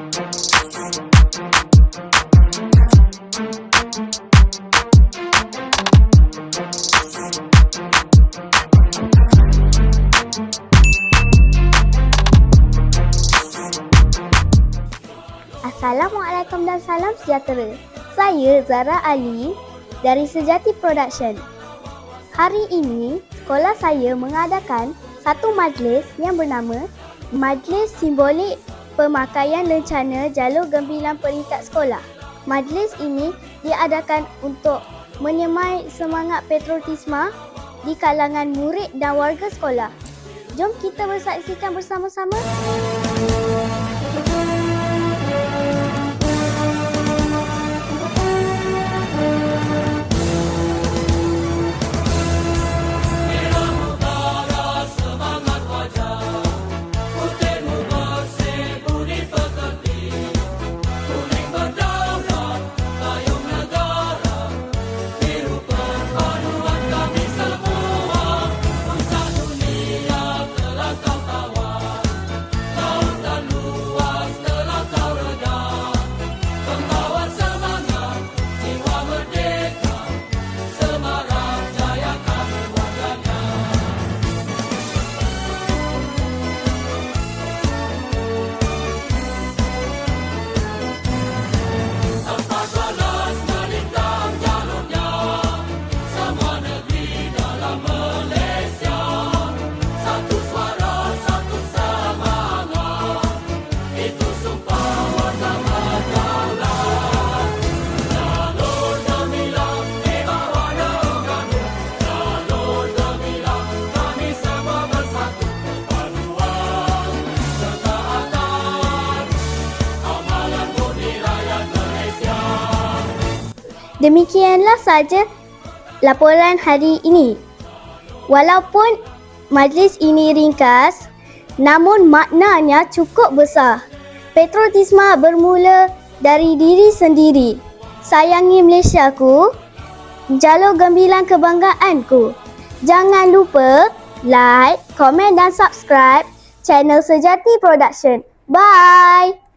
Assalamualaikum dan salam sejahtera. Saya Zara Ali dari Sejati Production. Hari ini, sekolah saya mengadakan satu majlis yang bernama Majlis Simbolik Pemakaian Lencana Jalur Gembilan Peringkat Sekolah. Majlis ini diadakan untuk menyemai semangat patriotisme di kalangan murid dan warga sekolah. Jom kita bersaksikan bersama-sama. Demikianlah saja laporan hari ini. Walaupun majlis ini ringkas, namun maknanya cukup besar. Patriotisme bermula dari diri sendiri. Sayangi Malaysiaku, jalur gembilan kebanggaanku. Jangan lupa like, komen dan subscribe channel Sejati Production. Bye!